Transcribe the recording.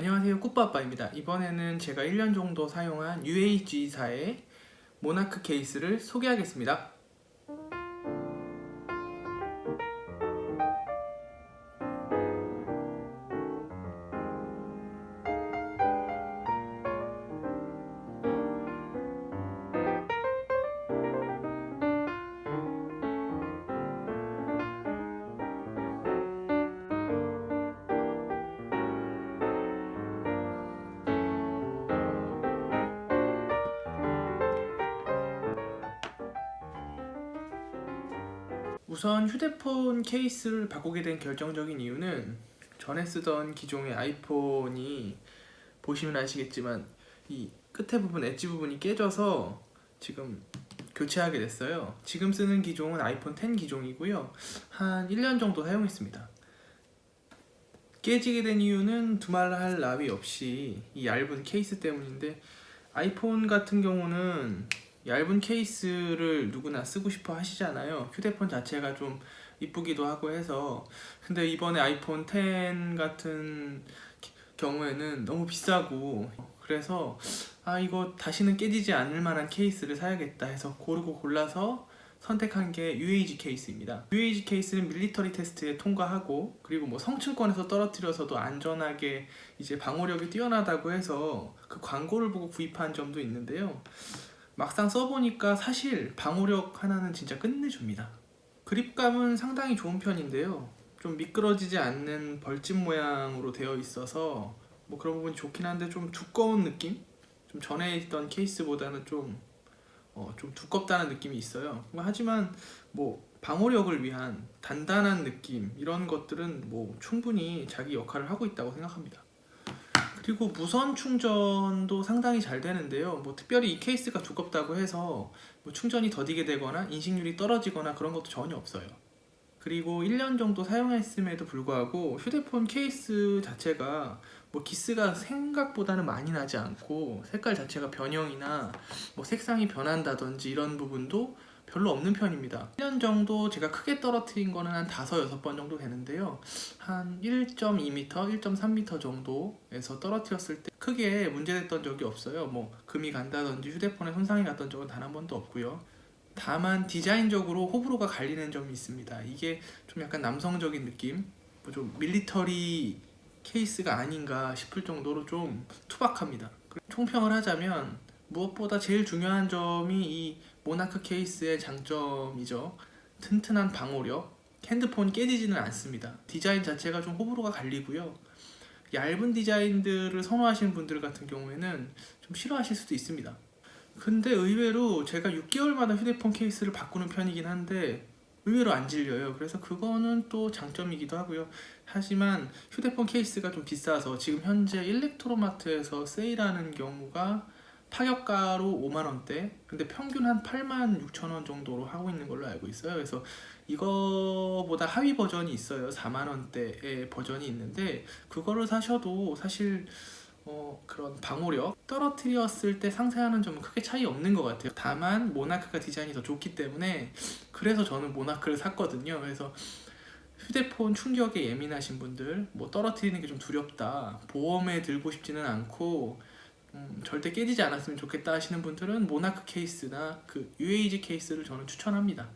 안녕하세요. 꾸빠빠입니다. 이번에는 제가 1년 정도 사용한 UH사의 모나크 케이스를 소개하겠습니다 우선 휴대폰 케이스를 바꾸게 된 결정적인 이유는 전에 쓰던 기종의 아이폰이 보시면 아시겠지만 이 끝에 부분 엣지 부분이 깨져서 지금 교체하게 됐어요. 지금 쓰는 기종은 아이폰 10 기종이고요. 한 1년 정도 사용했습니다. 깨지게 된 이유는 두말할 나위 없이 이 얇은 케이스 때문인데 아이폰 같은 경우는 얇은 케이스를 누구나 쓰고 싶어 하시잖아요. 휴대폰 자체가 좀 이쁘기도 하고 해서 근데 이번에 아이폰 10 같은 기- 경우에는 너무 비싸고 그래서 아 이거 다시는 깨지지 않을 만한 케이스를 사야겠다 해서 고르고 골라서 선택한 게 UAG 케이스입니다. UAG 케이스는 밀리터리 테스트에 통과하고 그리고 뭐 성층권에서 떨어뜨려서도 안전하게 이제 방호력이 뛰어나다고 해서 그 광고를 보고 구입한 점도 있는데요. 막상 써보니까 사실 방호력 하나는 진짜 끝내줍니다. 그립감은 상당히 좋은 편인데요. 좀 미끄러지지 않는 벌집 모양으로 되어 있어서 뭐 그런 부분이 좋긴 한데 좀 두꺼운 느낌? 좀 전에 있던 케이스보다는 좀, 어, 좀 두껍다는 느낌이 있어요. 뭐 하지만 뭐 방호력을 위한 단단한 느낌 이런 것들은 뭐 충분히 자기 역할을 하고 있다고 생각합니다. 그리고 무선 충전도 상당히 잘 되는데요. 뭐 특별히 이 케이스가 두껍다고 해서 뭐 충전이 더디게 되거나 인식률이 떨어지거나 그런 것도 전혀 없어요. 그리고 1년 정도 사용했음에도 불구하고 휴대폰 케이스 자체가 뭐 기스가 생각보다는 많이 나지 않고 색깔 자체가 변형이나 뭐 색상이 변한다든지 이런 부분도 별로 없는 편입니다. 1년 정도 제가 크게 떨어뜨린 거는 한 5, 6번 정도 되는데요. 한 1.2m, 1.3m 정도에서 떨어뜨렸을 때 크게 문제됐던 적이 없어요. 뭐 금이 간다든지 휴대폰에 손상이 갔던 적은 단 한 번도 없고요. 다만 디자인적으로 호불호가 갈리는 점이 있습니다. 이게 좀 약간 남성적인 느낌, 뭐 좀 밀리터리 케이스가 아닌가 싶을 정도로 좀 투박합니다. 총평을 하자면 무엇보다 제일 중요한 점이 이 모나크 케이스의 장점이죠. 튼튼한 방호력, 핸드폰 깨지지는 않습니다. 디자인 자체가 좀 호불호가 갈리고요. 얇은 디자인들을 선호하시는 분들 같은 경우에는 좀 싫어하실 수도 있습니다. 근데 의외로 제가 6개월마다 휴대폰 케이스를 바꾸는 편이긴 한데 의외로 안 질려요. 그래서 그거는 또 장점이기도 하고요. 하지만 휴대폰 케이스가 좀 비싸서 지금 현재 일렉트로마트에서 세일하는 경우가 파격가로 5만 원대, 근데 평균 한 8만 6천 원 정도로 하고 있는 걸로 알고 있어요. 그래서 이거보다 하위 버전이 있어요. 4만 원대의 버전이 있는데 그거를 사셔도 사실 어, 그런 방호력 떨어뜨렸을 때 상쇄하는 점은 크게 차이 없는 것 같아요. 다만 모나크가 디자인이 더 좋기 때문에 그래서 저는 모나크를 샀거든요. 그래서 휴대폰 충격에 예민하신 분들, 뭐 떨어뜨리는 게 좀 두렵다, 보험에 들고 싶지는 않고 음, 절대 깨지지 않았으면 좋겠다 하시는 분들은 모나크 케이스나 그 UAG 케이스를 저는 추천합니다.